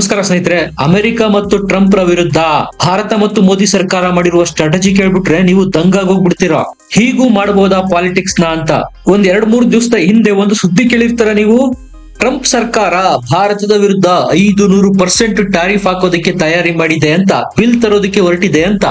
ನಮಸ್ಕಾರ ಸ್ನೇಹಿತರೆ, ಅಮೆರಿಕ ಮತ್ತು ಟ್ರಂಪ್ ರ ವಿರುದ್ಧ ಭಾರತ ಮತ್ತು ಮೋದಿ ಸರ್ಕಾರ ಮಾಡಿರುವ ಸ್ಟ್ರಾಟಜಿ ಕೇಳ್ಬಿಟ್ರೆ ನೀವು ದಂಗಾಗೋಗ್ಬಿಡ್ತೀರಾ ಹೀಗೂ ಮಾಡಬಹುದಾ ಪಾಲಿಟಿಕ್ಸ್ನ ಅಂತ? ಒಂದ್ ಎರಡ್ ಮೂರ್ ದಿವಸದ ಹಿಂದೆ ಒಂದು ಸುದ್ದಿ ಕೇಳಿರ್ತಾರ ನೀವು? ಟ್ರಂಪ್ ಸರ್ಕಾರ ಭಾರತದ ವಿರುದ್ಧ ಐದು ನೂರು ಪರ್ಸೆಂಟ್ ಟ್ಯಾರಿಫ್ ಹಾಕೋದಕ್ಕೆ ತಯಾರಿ ಮಾಡಿದೆ ಅಂತ, ಬಿಲ್ ತರೋದಕ್ಕೆ ಹೊರಟಿದೆ ಅಂತ.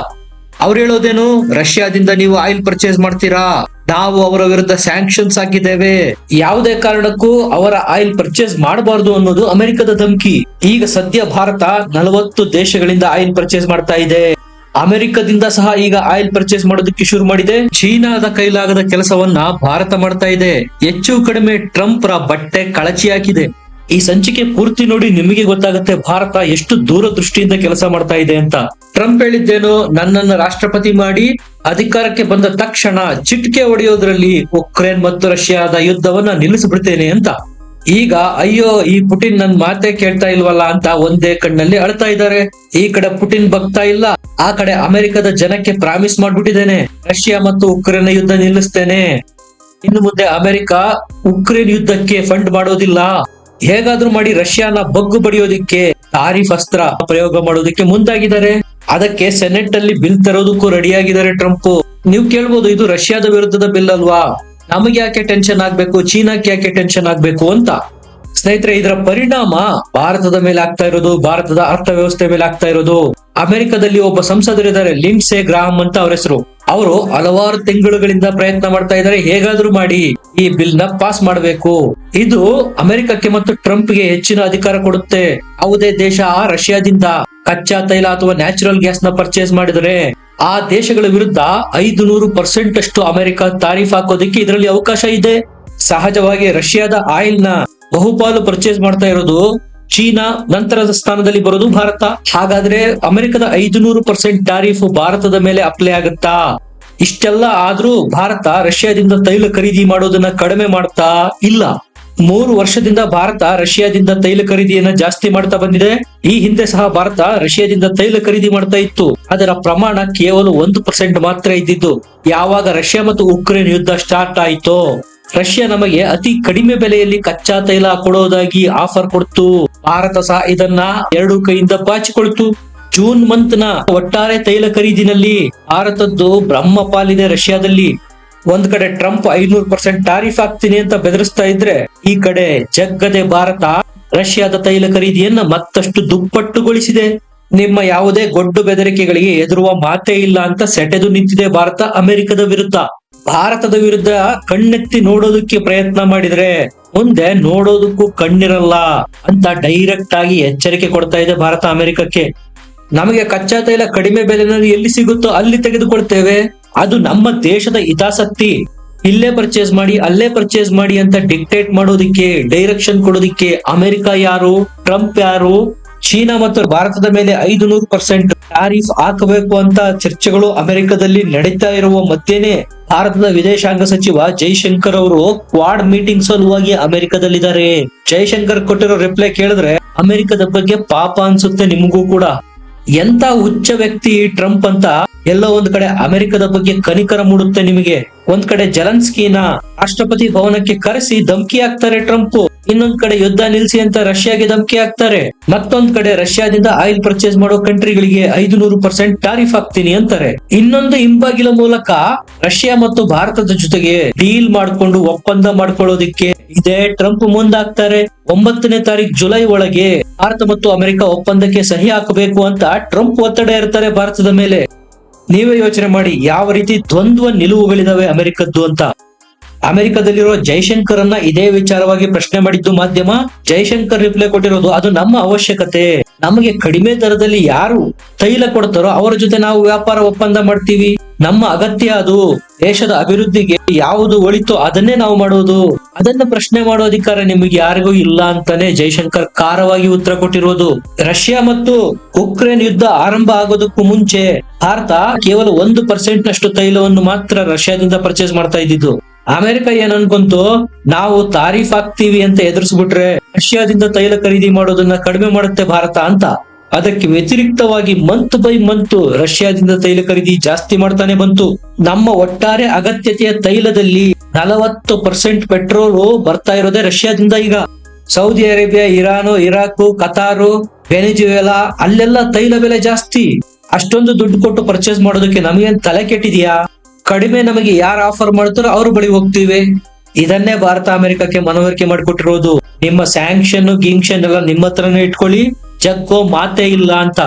ಅವ್ರು ಹೇಳೋದೇನು? ರಷ್ಯಾದಿಂದ ನೀವು ಆಯಿಲ್ ಪರ್ಚೇಸ್ ಮಾಡ್ತೀರಾ? ನಾವು ಅವರ ವಿರುದ್ಧ ಸ್ಯಾಂಕ್ಷನ್ಸ್ ಹಾಕಿದ್ದೇವೆ. ಯಾವುದೇ ಕಾರಣಕ್ಕೂ ಅವರ ಆಯಿಲ್ ಪರ್ಚೇಸ್ ಮಾಡಬಾರದು ಅನ್ನೋದು ಅಮೆರಿಕದ ಧಮಕಿ. ಈಗ ಸದ್ಯ ಭಾರತ ನಲವತ್ತು ದೇಶಗಳಿಂದ ಆಯಿಲ್ ಪರ್ಚೇಸ್ ಮಾಡ್ತಾ ಇದೆ. ಅಮೆರಿಕದಿಂದ ಸಹ ಈಗ ಆಯಿಲ್ ಪರ್ಚೇಸ್ ಮಾಡೋದಕ್ಕೆ ಶುರು ಮಾಡಿದೆ. ಚೀನಾದ ಕೈಲಾಗದ ಕೆಲಸವನ್ನ ಭಾರತ ಮಾಡ್ತಾ ಇದೆ. ಹೆಚ್ಚು ಕಡಿಮೆ ಟ್ರಂಪ್ ರ ಬಟ್ಟೆ ಕಳಚಿ ಹಾಕಿದೆ ಈ ಸಂಚಿಕೆ ಪೂರ್ತಿ ನೋಡಿ ನಿಮಗೆ ಗೊತ್ತಾಗುತ್ತೆ ಭಾರತ ಎಷ್ಟು ದೂರದೃಷ್ಟಿಯಿಂದ ಕೆಲಸ ಮಾಡ್ತಾ ಇದೆ ಅಂತ. ಟ್ರಂಪ್ ಹೇಳಿದ್ದೇನು ನನ್ನನ್ನು ರಾಷ್ಟ್ರಪತಿ ಮಾಡಿ ಅಧಿಕಾರಕ್ಕೆ ಬಂದ ತಕ್ಷಣ ಚಿಟ್ಕೆ ಹೊಡೆಯೋದ್ರಲ್ಲಿ ಉಕ್ರೇನ್ ಮತ್ತು ರಷ್ಯಾದ ಯುದ್ಧವನ್ನ ನಿಲ್ಲಿಸ್ಬಿಡ್ತೇನೆ ಅಂತ. ಈಗ ಅಯ್ಯೋ, ಈ ಪುಟಿನ್ ನನ್ ಮಾತೇ ಕೇಳ್ತಾ ಇಲ್ವಲ್ಲ ಅಂತ ಒಂದೇ ಕಣ್ಣಲ್ಲಿ ಅಳ್ತಾ ಇದ್ದಾರೆ. ಈ ಕಡೆ ಪುಟಿನ್ ಬಗ್ತಾ ಇಲ್ಲ, ಆ ಕಡೆ ಅಮೆರಿಕದ ಜನಕ್ಕೆ ಪ್ರಾಮಿಸ್ ಮಾಡ್ಬಿಟ್ಟಿದ್ದೇನೆ. ರಷ್ಯಾ ಮತ್ತು ಉಕ್ರೇನ್ ಯುದ್ಧ ನಿಲ್ಲಿಸ್ತೇನೆ. ಇನ್ನು ಮುಂದೆ ಅಮೆರಿಕ ಉಕ್ರೇನ್ ಯುದ್ಧಕ್ಕೆ ಫಂಡ್ ಮಾಡೋದಿಲ್ಲ. ಹೇಗಾದ್ರೂ ಮಾಡಿ ರಷ್ಯಾನ ಬಗ್ಗು ಬಡಿಯೋದಿಕ್ಕೆ ತಾರೀಫ್ ಅಸ್ತ್ರ ಪ್ರಯೋಗ ಮಾಡೋದಕ್ಕೆ ಮುಂದಾಗಿದ್ದಾರೆ. ಅದಕ್ಕೆ ಸೆನೆಟ್ ಅಲ್ಲಿ ಬಿಲ್ ತರೋದಕ್ಕೂ ರೆಡಿಯಾಗಿದ್ದಾರೆ ಟ್ರಂಪ್. ನೀವು ಕೇಳ್ಬೋದು, ಇದು ರಷ್ಯಾದ ವಿರುದ್ಧದ ಬಿಲ್ ಅಲ್ವಾ? ನಮಗೆ ಯಾಕೆ ಟೆನ್ಷನ್ ಆಗ್ಬೇಕು? ಚೀನಾಕ್ಕೆ ಯಾಕೆ ಟೆನ್ಷನ್ ಆಗ್ಬೇಕು ಅಂತ. ಸ್ನೇಹಿತರೆ, ಇದರ ಪರಿಣಾಮ ಭಾರತದ ಮೇಲೆ ಆಗ್ತಾ ಇರೋದು, ಭಾರತದ ಅರ್ಥವ್ಯವಸ್ಥೆ ಮೇಲೆ ಆಗ್ತಾ ಇರೋದು. ಅಮೆರಿಕದಲ್ಲಿ ಒಬ್ಬ ಸಂಸದರಿದ್ದಾರೆ, ಲಿಂಡ್ಸೆ ಗ್ರಾಮ್ ಅಂತ ಅವ್ರ ಹೆಸರು. ಅವರು ಹಲವಾರು ತಿಂಗಳುಗಳಿಂದ ಪ್ರಯತ್ನ ಮಾಡ್ತಾ ಇದ್ದಾರೆ, ಹೇಗಾದ್ರೂ ಮಾಡಿ ಈ ಬಿಲ್ನ ಪಾಸ್ ಮಾಡಬೇಕು. ಇದು ಅಮೆರಿಕಕ್ಕೆ ಮತ್ತು ಟ್ರಂಪ್ಗೆ ಹೆಚ್ಚಿನ ಅಧಿಕಾರ ಕೊಡುತ್ತೆ. ಯಾವುದೇ ದೇಶ ಆ ರಷ್ಯಾದಿಂದ ಕಚ್ಚಾ ತೈಲ ಅಥವಾ ನ್ಯಾಚುರಲ್ ಗ್ಯಾಸ್ನ ಪರ್ಚೇಸ್ ಮಾಡಿದರೆ, ಆ ದೇಶಗಳ ವಿರುದ್ಧ ಐದು ನೂರು ಪರ್ಸೆಂಟ್ ಅಷ್ಟು ಅಮೆರಿಕ ತಾರೀಫ್ ಹಾಕೋದಕ್ಕೆ ಇದರಲ್ಲಿ ಅವಕಾಶ ಇದೆ. ಸಹಜವಾಗಿ ರಷ್ಯಾದ ಆಯಿಲ್ನ ಬಹುಪಾಲು ಪರ್ಚೇಸ್ ಮಾಡ್ತಾ ಇರೋದು ಚೀನಾ ನಂತರದ ಸ್ಥಾನದಲ್ಲಿ ಬರೋದು ಭಾರತ. ಹಾಗಾದ್ರೆ ಅಮೆರಿಕದ ಐದು ನೂರು ಪರ್ಸೆಂಟ್ ಟಾರಿಫ್ ಭಾರತದ ಮೇಲೆ ಅಪ್ಲೈ ಆಗುತ್ತಾ? ಇಷ್ಟೆಲ್ಲ ಆದ್ರೂ ಭಾರತ ರಷ್ಯಾದಿಂದ ತೈಲ ಖರೀದಿ ಮಾಡೋದನ್ನ ಕಡಿಮೆ ಮಾಡ್ತಾ ಇಲ್ಲ. ಮೂರು ವರ್ಷದಿಂದ ಭಾರತ ರಷ್ಯಾದಿಂದ ತೈಲ ಖರೀದಿಯನ್ನ ಜಾಸ್ತಿ ಮಾಡ್ತಾ ಬಂದಿದೆ. ಈ ಹಿಂದೆ ಸಹ ಭಾರತ ರಷ್ಯಾದಿಂದ ತೈಲ ಖರೀದಿ ಮಾಡ್ತಾ ಇತ್ತು. ಅದರ ಪ್ರಮಾಣ ಕೇವಲ ಒಂದು ಪರ್ಸೆಂಟ್ ಮಾತ್ರ ಇದ್ದಿದ್ದು. ಯಾವಾಗ ರಷ್ಯಾ ಮತ್ತು ಉಕ್ರೇನ್ ಯುದ್ಧ ಸ್ಟಾರ್ಟ್ ಆಯ್ತೋ? ರಷ್ಯಾ ನಮಗೆ ಅತಿ ಕಡಿಮೆ ಬೆಲೆಯಲ್ಲಿ ಕಚ್ಚಾ ತೈಲ ಕೊಡೋದಾಗಿ ಆಫರ್ ಕೊಡ್ತು. ಭಾರತ ಸಹ ಇದನ್ನ ಎರಡು ಕೈಯಿಂದ ಬಾಚಿಕೊಳ್ತು. ಜೂನ್ ಮಂತ್ನ ಒಟ್ಟಾರೆ ತೈಲ ಖರೀದಿನಲ್ಲಿ ಭಾರತದ್ದು ಬ್ರಹ್ಮ ಪಾಲಿದೆ ರಷ್ಯಾದಲ್ಲಿ. ಒಂದ್ ಕಡೆ ಟ್ರಂಪ್ ಐನೂರು ಪರ್ಸೆಂಟ್ ಟಾರಿಫ್ ಹಾಕ್ತೀನಿ ಅಂತ ಬೆದರಿಸ್ತಾ ಇದ್ರೆ, ಈ ಕಡೆ ಜಗ್ಗದೆ ಭಾರತ ರಷ್ಯಾದ ತೈಲ ಖರೀದಿಯನ್ನ ಮತ್ತಷ್ಟು ದುಪ್ಪಟ್ಟುಗೊಳಿಸಿದೆ. ನಿಮ್ಮ ಯಾವುದೇ ಗೊಡ್ಡು ಬೆದರಿಕೆಗಳಿಗೆ ಎದುರುವ ಮಾತೇ ಇಲ್ಲ ಅಂತ ಸೆಟೆದು ನಿಂತಿದೆ ಭಾರತ ಅಮೆರಿಕದ ವಿರುದ್ಧ. ಭಾರತದ ವಿರುದ್ಧ ಕಣ್ಣೆತ್ತಿ ನೋಡೋದಕ್ಕೆ ಪ್ರಯತ್ನ ಮಾಡಿದ್ರೆ ಮುಂದೆ ನೋಡೋದಕ್ಕೂ ಕಣ್ಣಿರಲ್ಲ ಅಂತ ಡೈರೆಕ್ಟ್ ಆಗಿ ಎಚ್ಚರಿಕೆ ಕೊಡ್ತಾ ಇದೆ ಭಾರತ ಅಮೆರಿಕಕ್ಕೆ. ನಮಗೆ ಕಚ್ಚಾ ತೈಲ ಕಡಿಮೆ ಬೆಲೆನಲ್ಲಿ ಎಲ್ಲಿ ಸಿಗುತ್ತೋ ಅಲ್ಲಿ ತೆಗೆದುಕೊಳ್ತೇವೆ. ಅದು ನಮ್ಮ ದೇಶದ ಹಿತಾಸಕ್ತಿ. ಇಲ್ಲೇ ಪರ್ಚೇಸ್ ಮಾಡಿ, ಅಲ್ಲೇ ಪರ್ಚೇಸ್ ಮಾಡಿ ಅಂತ ಡಿಕ್ಟೇಟ್ ಮಾಡೋದಿಕ್ಕೆ ಡೈರೆಕ್ಷನ್ ಕೊಡೋದಿಕ್ಕೆ ಅಮೆರಿಕ ಯಾರು, ಟ್ರಂಪ್ ಯಾರು ಚೀನಾ ಮತ್ತು ಭಾರತದ ಮೇಲೆ ಐದು ನೂರು ಪರ್ಸೆಂಟ್ ಟ್ಯಾರಿಫ್ ಹಾಕಬೇಕು ಅಂತ ಚರ್ಚೆಗಳು ಅಮೆರಿಕದಲ್ಲಿ ನಡೀತಾ ಇರುವ ಮಧ್ಯೆನೆ ಭಾರತದ ವಿದೇಶಾಂಗ ಸಚಿವ ಜೈಶಂಕರ್ ಅವರು ಕ್ವಾಡ್ ಮೀಟಿಂಗ್ ಸಲುವಾಗಿ ಅಮೆರಿಕದಲ್ಲಿದ್ದಾರೆ. ಜೈಶಂಕರ್ ಕೊಟ್ಟಿರೋ ರಿಪ್ಲೈ ಕೇಳಿದ್ರೆ ಅಮೆರಿಕದ ಬಗ್ಗೆ ಪಾಪ ಅನ್ಸುತ್ತೆ ನಿಮಗೂ ಕೂಡ. ಎಂತ ಹುಚ್ಚ ವ್ಯಕ್ತಿ ಟ್ರಂಪ್ ಅಂತ ಎಲ್ಲ ಒಂದ್ ಕಡೆ ಅಮೆರಿಕದ ಬಗ್ಗೆ ಕನಿಕರ ಮೂಡುತ್ತೆ ನಿಮಗೆ. ಒಂದ್ ಕಡೆ ಜಲನ್ಸ್ಕಿನ ರಾಷ್ಟ್ರಪತಿ ಭವನಕ್ಕೆ ಕರೆಸಿ ಧಮಕಿ ಹಾಕ್ತಾರೆ ಟ್ರಂಪ್. ಇನ್ನೊಂದ್ ಕಡೆ ಯುದ್ಧ ನಿಲ್ಸಿ ಅಂತ ರಷ್ಯಾಗೆ ಧಮಕಿ ಹಾಕ್ತಾರೆ. ಮತ್ತೊಂದ್ ಕಡೆ ರಷ್ಯಾದಿಂದ ಆಯಿಲ್ ಪರ್ಚೇಸ್ ಮಾಡೋ ಕಂಟ್ರಿಗಳಿಗೆ ಐದು ನೂರು ಪರ್ಸೆಂಟ್ ಟಾರಿಫ್ ಹಾಕ್ತೀನಿ ಅಂತಾರೆ. ಇನ್ನೊಂದು ಹಿಂಬಾಗಿಲ ಮೂಲಕ ರಷ್ಯಾ ಮತ್ತು ಭಾರತದ ಜೊತೆಗೆ ಡೀಲ್ ಮಾಡ್ಕೊಂಡು ಒಪ್ಪಂದ ಮಾಡ್ಕೊಳ್ಳೋದಿಕ್ಕೆ ಇದೇ ಟ್ರಂಪ್ ಮುಂದಾಗ್ತಾರೆ. ಒಂಬತ್ತನೇ ತಾರೀಕು ಜುಲೈ ಒಳಗೆ ಭಾರತ ಮತ್ತು ಅಮೆರಿಕ ಒಪ್ಪಂದಕ್ಕೆ ಸಹಿ ಹಾಕಬೇಕು ಅಂತ ಟ್ರಂಪ್ ಒತ್ತಡ ಇರ್ತಾರೆ ಭಾರತದ ಮೇಲೆ. ನೀವೇ ಯೋಚನೆ ಮಾಡಿ ಯಾವ ರೀತಿ ದ್ವಂದ್ವ ನಿಲುವುಗಳಿದಾವೆ ಅಮೆರಿಕದ್ದು ಅಂತ. ಅಮೆರಿಕದಲ್ಲಿರೋ ಜೈಶಂಕರ್ ಅನ್ನ ಇದೇ ವಿಚಾರವಾಗಿ ಪ್ರಶ್ನೆ ಮಾಡಿದ್ದು ಮಾಧ್ಯಮ, ಜೈಶಂಕರ್ ರಿಪ್ಲೈ ಕೊಟ್ಟಿರೋದು ಅದು ನಮ್ಮ ಅವಶ್ಯಕತೆ. ನಮಗೆ ಕಡಿಮೆ ದರದಲ್ಲಿ ಯಾರು ತೈಲ ಕೊಡ್ತಾರೋ ಅವರ ಜೊತೆ ನಾವು ವ್ಯಾಪಾರ ಒಪ್ಪಂದ ಮಾಡ್ತೀವಿ. ನಮ್ಮ ಅಗತ್ಯ ಅದು. ದೇಶದ ಅಭಿವೃದ್ಧಿಗೆ ಯಾವುದು ಒಳಿತೋ ಅದನ್ನೇ ನಾವು ಮಾಡೋದು. ಅದನ್ನ ಪ್ರಶ್ನೆ ಮಾಡೋ ಅಧಿಕಾರ ನಿಮಗೆ ಯಾರಿಗೂ ಇಲ್ಲ ಅಂತಾನೆ ಜೈಶಂಕರ್ ಕಾರವಾಗಿ ಉತ್ತರ ಕೊಟ್ಟಿರೋದು. ರಷ್ಯಾ ಮತ್ತು ಉಕ್ರೇನ್ ಯುದ್ಧ ಆರಂಭ ಆಗೋದಕ್ಕೂ ಮುಂಚೆ ಭಾರತ ಕೇವಲ ಒಂದು ಪರ್ಸೆಂಟ್ ನಷ್ಟು ತೈಲವನ್ನು ಮಾತ್ರ ರಷ್ಯಾದಿಂದ ಪರ್ಚೇಸ್ ಮಾಡ್ತಾ ಇದ್ದಿದ್ದು. ಅಮೆರಿಕ ಏನ್ ಅನ್ಕೊಂತು, ನಾವು ತಾರೀಫ್ ಆಗ್ತೀವಿ ಅಂತ ಎದುರಿಸ್ಬಿಟ್ರೆ ರಷ್ಯಾದಿಂದ ತೈಲ ಖರೀದಿ ಮಾಡೋದನ್ನ ಕಡಿಮೆ ಮಾಡುತ್ತೆ ಭಾರತ ಅಂತ. ಅದಕ್ಕೆ ವ್ಯತಿರಿಕ್ತವಾಗಿ ಮಂತ್ ಬೈ ಮಂತ್ ರಷ್ಯಾದಿಂದ ತೈಲ ಖರೀದಿ ಜಾಸ್ತಿ ಮಾಡ್ತಾನೆ ಬಂತು. ನಮ್ಮ ಒಟ್ಟಾರೆ ಅಗತ್ಯತೆಯ ತೈಲದಲ್ಲಿ ನಲವತ್ತು ಪರ್ಸೆಂಟ್ ಪೆಟ್ರೋಲ್ ಬರ್ತಾ ಇರೋದೇ ರಷ್ಯಾದಿಂದ ಈಗ. Saudi Arabia, Iran, Iraq, Qatar, Venezuela ಅಲ್ಲೆಲ್ಲ ತೈಲ ಬೆಲೆ ಜಾಸ್ತಿ. ಅಷ್ಟೊಂದು ದುಡ್ಡು ಕೊಟ್ಟು ಪರ್ಚೇಸ್ ಮಾಡೋದಕ್ಕೆ ನಮಗೇನ್ ತಲೆ ಕೆಟ್ಟಿದ್ಯಾ? ಕಡಿಮೆ ನಮಗೆ ಯಾರು ಆಫರ್ ಮಾಡ್ತಾರೋ ಅವ್ರ ಬಳಿ ಹೋಗ್ತೀವಿ. ಇದನ್ನೇ ಭಾರತ ಅಮೆರಿಕಕ್ಕೆ ಮನವರಿಕೆ ಮಾಡಿಕೊಟ್ಟಿರೋದು. ನಿಮ್ಮ ಸ್ಯಾಂಕ್ಷನ್ ಗಿಂಕ್ಷನ್ ಎಲ್ಲ ನಿಮ್ಮ ಹತ್ರನೇ ಇಟ್ಕೊಳ್ಳಿ. ಜಗ್ಗೋ ಮಾತೇ ಇಲ್ಲ ಅಂತ.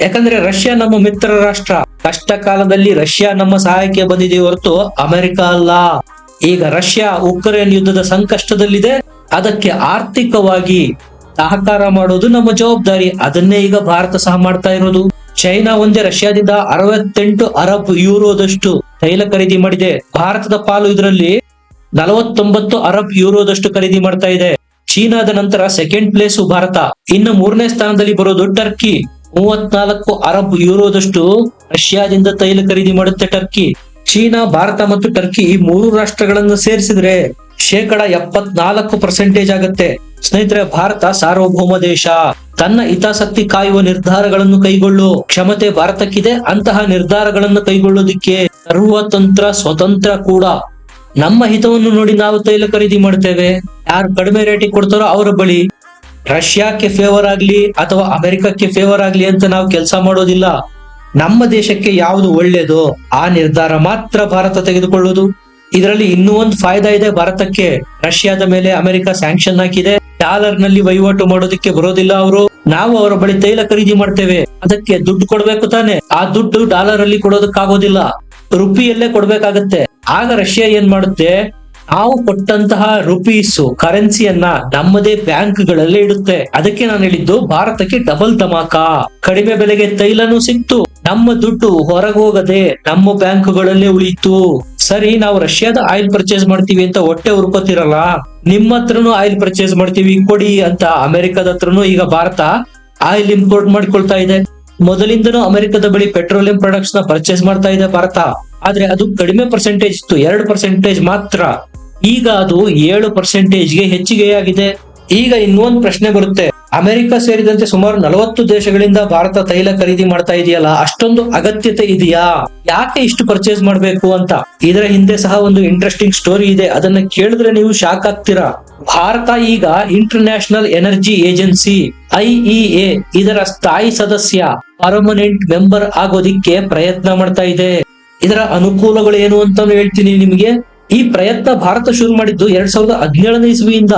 ಯಾಕಂದ್ರೆ ರಷ್ಯಾ ನಮ್ಮ ಮಿತ್ರ ರಾಷ್ಟ್ರ. ಕಷ್ಟ ಕಾಲದಲ್ಲಿ ರಷ್ಯಾ ನಮ್ಮ ಸಹಾಯಕ್ಕೆ ಬಂದಿದೆ ಹೊರತು ಅಮೆರಿಕ ಅಲ್ಲ. ಈಗ ರಷ್ಯಾ ಉಕ್ರೇನ್ ಯುದ್ಧದ ಸಂಕಷ್ಟದಲ್ಲಿದೆ. ಅದಕ್ಕೆ ಆರ್ಥಿಕವಾಗಿ ಸಹಕಾರ ಮಾಡೋದು ನಮ್ಮ ಜವಾಬ್ದಾರಿ. ಅದನ್ನೇ ಈಗ ಭಾರತ ಸಹ ಮಾಡ್ತಾ ಇರೋದು. ಚೈನಾ ಒಂದೇ ರಷ್ಯಾದಿಂದ ಅರವತ್ತೆಂಟು ಅರಬ್ ಯೂರೋದಷ್ಟು ತೈಲ ಖರೀದಿ ಮಾಡಿದೆ. ಭಾರತದ ಪಾಲು ಇದರಲ್ಲಿ ನಲವತ್ತೊಂಬತ್ತು ಅರಬ್ ಯೂರೋದಷ್ಟು ಖರೀದಿ ಮಾಡ್ತಾ ಇದೆ. ಚೀನಾದ ನಂತರ ಸೆಕೆಂಡ್ ಪ್ಲೇಸ್ ಭಾರತ. ಇನ್ನು ಮೂರನೇ ಸ್ಥಾನದಲ್ಲಿ ಬರೋದು ಟರ್ಕಿ ಮೂವತ್ನಾಲ್ಕು ಅರಬ್ ಯೂರೋದಷ್ಟು ರಷ್ಯಾದಿಂದ ತೈಲ ಖರೀದಿ ಮಾಡುತ್ತೆ ಟರ್ಕಿ ಚೀನಾ, ಭಾರತ ಮತ್ತು ಟರ್ಕಿ ಈ ಮೂರು ರಾಷ್ಟ್ರಗಳನ್ನು ಸೇರಿಸಿದ್ರೆ ಶೇಕಡ ಎಪ್ಪತ್ನಾಲ್ಕು ಪರ್ಸೆಂಟೇಜ್ ಆಗುತ್ತೆ. ಸ್ನೇಹಿತರೆ, ಭಾರತ ಸಾರ್ವಭೌಮ ದೇಶ. ತನ್ನ ಹಿತಾಸಕ್ತಿ ಕಾಯುವ ನಿರ್ಧಾರಗಳನ್ನು ಕೈಗೊಳ್ಳು ಕ್ಷಮತೆ ಭಾರತಕ್ಕಿದೆ. ಅಂತಹ ನಿರ್ಧಾರಗಳನ್ನು ಕೈಗೊಳ್ಳೋದಿಕ್ಕೆ ಸರ್ವತಂತ್ರ, ಸ್ವತಂತ್ರ ಕೂಡ ನಮ್ಮ ಹಿತವನ್ನು ನೋಡಿ ನಾವು ತೈಲ ಖರೀದಿ ಮಾಡ್ತೇವೆ ಯಾರು ಕಡಿಮೆ ರೇಟಿಗೆ ಕೊಡ್ತಾರೋ ಅವರ ಬಳಿ ರಷ್ಯಾಕ್ಕೆ ಫೇವರ್ ಆಗ್ಲಿ ಅಥವಾ ಅಮೆರಿಕಕ್ಕೆ ಫೇವರ್ ಆಗ್ಲಿ ಅಂತ ನಾವು ಕೆಲಸ ಮಾಡೋದಿಲ್ಲ. ನಮ್ಮ ದೇಶಕ್ಕೆ ಯಾವುದು ಒಳ್ಳೇದು ಆ ನಿರ್ಧಾರ ಮಾತ್ರ ಭಾರತ ತೆಗೆದುಕೊಳ್ಳುವುದು. ಇದರಲ್ಲಿ ಇನ್ನೂ ಒಂದು ಫಾಯ್ದಾ ಇದೆ. ಭಾರತಕ್ಕೆ ರಷ್ಯಾದ ಮೇಲೆ ಅಮೆರಿಕ ಸ್ಯಾಂಕ್ಷನ್ ಹಾಕಿದೆ. ಡಾಲರ್ನಲ್ಲಿ ವಹಿವಾಟು ಮಾಡೋದಕ್ಕೆ ಬರೋದಿಲ್ಲ ಅವರು. ನಾವು ಅವರ ಬಳಿ ತೈಲ ಖರೀದಿ ಮಾಡ್ತೇವೆ. ಅದಕ್ಕೆ ದುಡ್ಡು ಕೊಡ್ಬೇಕು ತಾನೆ. ಆ ದುಡ್ಡು ಡಾಲರ್ ಅಲ್ಲಿ ಕೊಡೋದಕ್ಕಾಗೋದಿಲ್ಲ. ರುಪಿಯಲ್ಲೇ ಕೊಡ್ಬೇಕಾಗತ್ತೆ. ಆಗ ರಷ್ಯಾ ಏನ್ ಮಾಡುತ್ತೆ? ನಾವು ಕೊಟ್ಟಂತಹ ರುಪೀಸ್, ಕರೆನ್ಸಿಯನ್ನ ನಮ್ಮದೇ ಬ್ಯಾಂಕ್ ಗಳಲ್ಲೇ ಇಡುತ್ತೆ. ಅದಕ್ಕೆ ನಾನು ಹೇಳಿದ್ದು, ಭಾರತಕ್ಕೆ ಡಬಲ್ ಧಮಾಕ. ಕಡಿಮೆ ಬೆಲೆಗೆ ತೈಲನೂ ಸಿಕ್ತು. ನಮ್ಮ ದುಡ್ಡು ಹೊರಗೋಗದೆ ನಮ್ಮ ಬ್ಯಾಂಕ್ಗಳಲ್ಲೇ ಉಳಿತು ಸರಿ, ನಾವು ರಷ್ಯಾದ ಆಯಿಲ್ ಪರ್ಚೇಸ್ ಮಾಡ್ತೀವಿ ಅಂತ ಹೊಟ್ಟೆ ಉರ್ಕೋತಿರಲ್ಲ? ನಿಮ್ಮ ಹತ್ರನು ಆಯಿಲ್ ಪರ್ಚೇಸ್ ಮಾಡ್ತೀವಿ, ಕೊಡಿ ಅಂತ ಅಮೆರಿಕದ ಹತ್ರನು ಈಗ ಭಾರತ ಆಯಿಲ್ ಇಂಪೋರ್ಟ್ ಮಾಡ್ಕೊಳ್ತಾ ಇದೆ. ಮೊದಲಿಂದನೂ ಅಮೆರಿಕದ ಬಳಿ ಪೆಟ್ರೋಲಿಯಂ ಪ್ರಾಡಕ್ಟ್ಸ್ನ ಪರ್ಚೇಸ್ ಮಾಡ್ತಾ ಇದೆ ಭಾರತ. ಆದ್ರೆ ಅದು ಕಡಿಮೆ ಪರ್ಸೆಂಟೇಜ್ ಇತ್ತು. ಎರಡು ಪರ್ಸೆಂಟೇಜ್ ಮಾತ್ರ. ಈಗ ಅದು ಏಳು ಪರ್ಸೆಂಟೇಜ್ಗೆ ಹೆಚ್ಚಿಗೆಯಾಗಿದೆ. ಈಗ ಇನ್ನೊಂದು ಪ್ರಶ್ನೆ ಬರುತ್ತೆ. ಅಮೆರಿಕ ಸೇರಿದಂತೆ ಸುಮಾರು ನಲವತ್ತು ದೇಶಗಳಿಂದ ಭಾರತ ತೈಲ ಖರೀದಿ ಮಾಡ್ತಾ ಇದೆಯಲ್ಲ, ಅಷ್ಟೊಂದು ಅಗತ್ಯತೆ ಇದೆಯಾ? ಯಾಕೆ ಇಷ್ಟು ಪರ್ಚೇಸ್ ಮಾಡಬೇಕು ಅಂತ? ಇದರ ಹಿಂದೆ ಸಹ ಒಂದು ಇಂಟ್ರೆಸ್ಟಿಂಗ್ ಸ್ಟೋರಿ ಇದೆ. ಅದನ್ನ ಕೇಳಿದ್ರೆ ನೀವು ಶಾಕ್ ಆಗ್ತೀರಾ. ಭಾರತ ಈಗ international energy agency IEA ಇದರ ಸ್ಥಾಯಿ ಸದಸ್ಯ ಪರ್ಮನೆಂಟ್ ಮೆಂಬರ್ ಆಗೋದಿಕ್ಕೆ ಪ್ರಯತ್ನ ಮಾಡ್ತಾ ಇದೆ. ಇದರ ಅನುಕೂಲಗಳು ಏನು ಅಂತ ಹೇಳ್ತೀನಿ ನಿಮಗೆ. ಈ ಪ್ರಯತ್ನ ಭಾರತ ಶುರು ಮಾಡಿದ್ದು ಎರಡ್ ಸಾವಿರದ ಹದಿನೇಳನೇ ಇಸ್ವಿಯಿಂದ.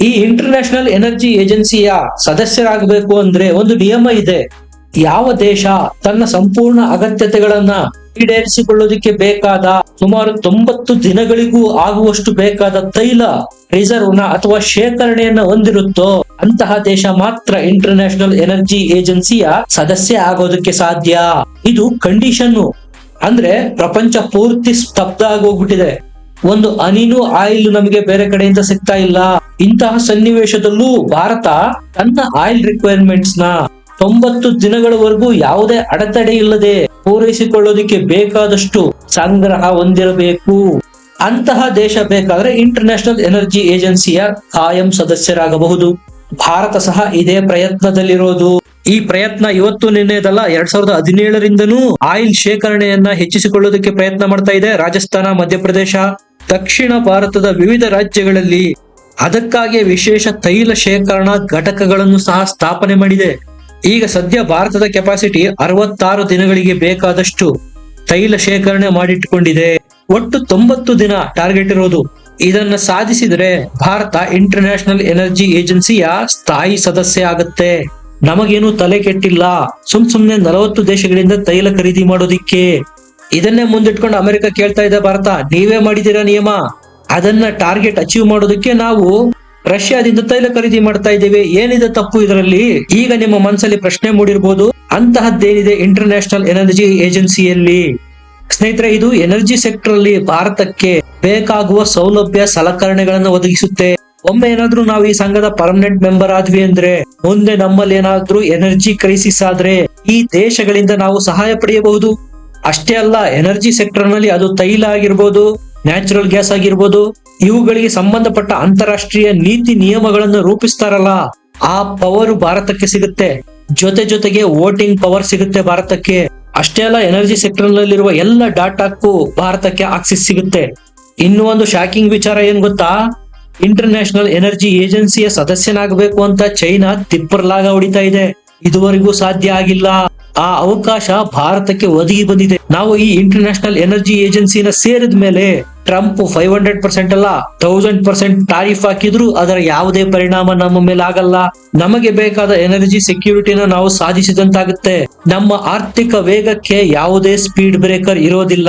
ಈ ಇಂಟರ್ ನ್ಯಾಷನಲ್ ಎನರ್ಜಿ ಏಜೆನ್ಸಿಯ ಸದಸ್ಯರಾಗಬೇಕು ಅಂದ್ರೆ ಒಂದು ನಿಯಮ ಇದೆ. ಯಾವ ದೇಶ ತನ್ನ ಸಂಪೂರ್ಣ ಅಗತ್ಯತೆಗಳನ್ನ ಈಡೇರಿಸಿಕೊಳ್ಳೋದಿಕ್ಕೆ ಬೇಕಾದ ಸುಮಾರು ತೊಂಬತ್ತು ದಿನಗಳಿಗೂ ಆಗುವಷ್ಟು ಬೇಕಾದ ತೈಲ ರಿಸರ್ವ್ನ ಅಥವಾ ಶೇಖರಣೆಯನ್ನ ಹೊಂದಿರುತ್ತೋ ಅಂತಹ ದೇಶ ಮಾತ್ರ ಇಂಟರ್ ನ್ಯಾಷನಲ್ ಎನರ್ಜಿ ಏಜೆನ್ಸಿಯ ಸದಸ್ಯ ಆಗೋದಕ್ಕೆ ಸಾಧ್ಯ. ಇದು ಕಂಡೀಷನ್ ಅಂದ್ರೆ ಪ್ರಪಂಚ ಪೂರ್ತಿ ಸ್ತಬ್ಧ ಆಗೋಗ್ಬಿಟ್ಟಿದೆ. ಒಂದು ಅನಿಲು ಆಯಿಲ್ ನಮಗೆ ಬೇರೆ ಕಡೆಯಿಂದ ಸಿಗ್ತಾ ಇಲ್ಲ. ಇಂತಹ ಸನ್ನಿವೇಶದಲ್ಲೂ ಭಾರತ ತನ್ನ ಆಯಿಲ್ ರಿಕ್ವೈರ್ಮೆಂಟ್ಸ್ನ ತೊಂಬತ್ತು ದಿನಗಳವರೆಗೂ ಯಾವುದೇ ಅಡೆತಡೆ ಇಲ್ಲದೆ ಪೂರೈಸಿಕೊಳ್ಳೋದಿಕ್ಕೆ ಬೇಕಾದಷ್ಟು ಸಂಗ್ರಹ ಹೊಂದಿರಬೇಕು. ಅಂತಹ ದೇಶ ಬೇಕಾದ್ರೆ ಇಂಟರ್ನ್ಯಾಷನಲ್ ಎನರ್ಜಿ ಏಜೆನ್ಸಿಯ ಕಾಯಂ ಸದಸ್ಯರಾಗಬಹುದು. ಭಾರತ ಸಹ ಇದೇ ಪ್ರಯತ್ನದಲ್ಲಿರೋದು. ಈ ಪ್ರಯತ್ನ ಇವತ್ತು ನಿನ್ನೆದಲ್ಲ ಎರಡ್ ಸಾವಿರದ ಹದಿನೇಳರಿಂದನೂ ಆಯಿಲ್ ಶೇಖರಣೆಯನ್ನ ಹೆಚ್ಚಿಸಿಕೊಳ್ಳೋದಕ್ಕೆ ಪ್ರಯತ್ನ ಮಾಡ್ತಾ ಇದೆ. ರಾಜಸ್ಥಾನ, ಮಧ್ಯಪ್ರದೇಶ, ದಕ್ಷಿಣ ಭಾರತದ ವಿವಿಧ ರಾಜ್ಯಗಳಲ್ಲಿ ಅದಕ್ಕಾಗಿ ವಿಶೇಷ ತೈಲ ಶೇಖರಣಾ ಘಟಕಗಳನ್ನು ಸಹ ಸ್ಥಾಪನೆ ಮಾಡಿದೆ. ಈಗ ಸದ್ಯ ಭಾರತದ ಕೆಪಾಸಿಟಿ ಅರವತ್ತಾರು ದಿನಗಳಿಗೆ ಬೇಕಾದಷ್ಟು ತೈಲ ಶೇಖರಣೆ ಮಾಡಿಟ್ಟುಕೊಂಡಿದೆ ಒಟ್ಟು ತೊಂಬತ್ತು ದಿನ ಟಾರ್ಗೆಟ್ ಇರೋದು. ಇದನ್ನ ಸಾಧಿಸಿದರೆ ಭಾರತ ಇಂಟರ್ನ್ಯಾಷನಲ್ ಎನರ್ಜಿ ಏಜೆನ್ಸಿಯ ಸ್ಥಾಯಿ ಸದಸ್ಯ ಆಗುತ್ತೆ. ನಮಗೇನು ತಲೆ ಕೆಟ್ಟಿಲ್ಲ? ಸುಮ್ ಸುಮ್ನೆ ನಲವತ್ತು ದೇಶಗಳಿಂದ ತೈಲ ಖರೀದಿ ಮಾಡೋದಿಕ್ಕೆ. ಇದನ್ನೇ ಮುಂದಿಟ್ಕೊಂಡು ಅಮೆರಿಕ ಕೇಳ್ತಾ ಇದೆ ಭಾರತ. ನೀವೇ ಮಾಡಿದಿರ ನಿಯಮ? ಅದನ್ನ ಟಾರ್ಗೆಟ್ ಅಚೀವ್ ಮಾಡೋದಕ್ಕೆ ನಾವು ರಷ್ಯಾದಿಂದ ತೈಲ ಖರೀದಿ ಮಾಡ್ತಾ ಇದ್ದೇವೆ. ಏನಿದೆ ತಪ್ಪು ಇದರಲ್ಲಿ? ಈಗ ನಿಮ್ಮ ಮನಸ್ಸಲ್ಲಿ ಪ್ರಶ್ನೆ ಮೂಡಿರ್ಬೋದು. ಅಂತಹದ್ದೇನಿದೆ ಇಂಟರ್ ನ್ಯಾಷನಲ್ ಎನರ್ಜಿ ಏಜೆನ್ಸಿಯಲ್ಲಿ ಸ್ನೇಹಿತರೆ, ಇದು ಎನರ್ಜಿ ಸೆಕ್ಟರ್ ಅಲ್ಲಿ ಭಾರತಕ್ಕೆ ಬೇಕಾಗುವ ಸೌಲಭ್ಯ ಸಲಕರಣೆಗಳನ್ನು ಒದಗಿಸುತ್ತೆ. ಒಮ್ಮೆ ಏನಾದ್ರೂ ನಾವು ಈ ಸಂಘದ ಪರ್ಮನೆಂಟ್ ಮೆಂಬರ್ ಆದ್ವಿ ಅಂದ್ರೆ ಮುಂದೆ ನಮ್ಮಲ್ಲಿ ಏನಾದ್ರೂ ಎನರ್ಜಿ ಕ್ರೈಸಿಸ್ ಆದ್ರೆ ಈ ದೇಶಗಳಿಂದ ನಾವು ಸಹಾಯ ಪಡೆಯಬಹುದು. ಅಷ್ಟೇ ಅಲ್ಲ ಎನರ್ಜಿ ಸೆಕ್ಟರ್ನಲ್ಲಿ ಅದು ತೈಲ ಆಗಿರ್ಬೋದು ನ್ಯಾಚುರಲ್ ಗ್ಯಾಸ್ ಆಗಿರ್ಬೋದು, ಇವುಗಳಿಗೆ ಸಂಬಂಧಪಟ್ಟ ಅಂತಾರಾಷ್ಟ್ರೀಯ ನೀತಿ ನಿಯಮಗಳನ್ನು ರೂಪಿಸ್ತಾರಲ್ಲ, ಆ ಪವರ್ ಭಾರತಕ್ಕೆ ಸಿಗುತ್ತೆ. ಜೊತೆ ಜೊತೆಗೆ ವೋಟಿಂಗ್ ಪವರ್ ಸಿಗುತ್ತೆ ಭಾರತಕ್ಕೆ. ಅಷ್ಟೇ ಅಲ್ಲ ಎನರ್ಜಿ ಸೆಕ್ಟರ್ ನಲ್ಲಿರುವ ಎಲ್ಲ ಡಾಟಾಕ್ಕೂ ಭಾರತಕ್ಕೆ ಆಕ್ಸಿಸ್ ಸಿಗುತ್ತೆ. ಇನ್ನು ಒಂದು ಶಾಕಿಂಗ್ ವಿಚಾರ ಏನ್ ಗೊತ್ತಾ? ಇಂಟರ್ ನ್ಯಾಷನಲ್ ಎನರ್ಜಿ ಏಜೆನ್ಸಿಯ ಸದಸ್ಯನಾಗಬೇಕು ಅಂತ ಚೈನಾ ತಿಪ್ಪರ್ಲಾಗ ಹೊಡಿತಾ ಇದೆ. ಇದುವರೆಗೂ ಸಾಧ್ಯ ಆಗಿಲ್ಲ. ಆ ಅವಕಾಶ ಭಾರತಕ್ಕೆ ಒದಗಿ ಬಂದಿದೆ. ನಾವು ಈ ಇಂಟರ್ನ್ಯಾಷನಲ್ ಎನರ್ಜಿ ಏಜೆನ್ಸಿನ ಸೇರಿದ ಮೇಲೆ ಟ್ರಂಪ್ ಫೈವ್ ಹಂಡ್ರೆಡ್ ಪರ್ಸೆಂಟ್ ಅಲ್ಲ ಥೌಸಂಡ್ ಪರ್ಸೆಂಟ್ ಟಾರಿಫ್ ಹಾಕಿದ್ರು ಅದರ ಯಾವುದೇ ಪರಿಣಾಮ ನಮ್ಮ ಮೇಲೆ ಆಗಲ್ಲ. ನಮಗೆ ಬೇಕಾದ ಎನರ್ಜಿ ಸೆಕ್ಯೂರಿಟಿನ ನಾವು ಸಾಧಿಸಿದಂತಾಗುತ್ತೆ. ನಮ್ಮ ಆರ್ಥಿಕ ವೇಗಕ್ಕೆ ಯಾವುದೇ ಸ್ಪೀಡ್ ಬ್ರೇಕರ್ ಇರೋದಿಲ್ಲ.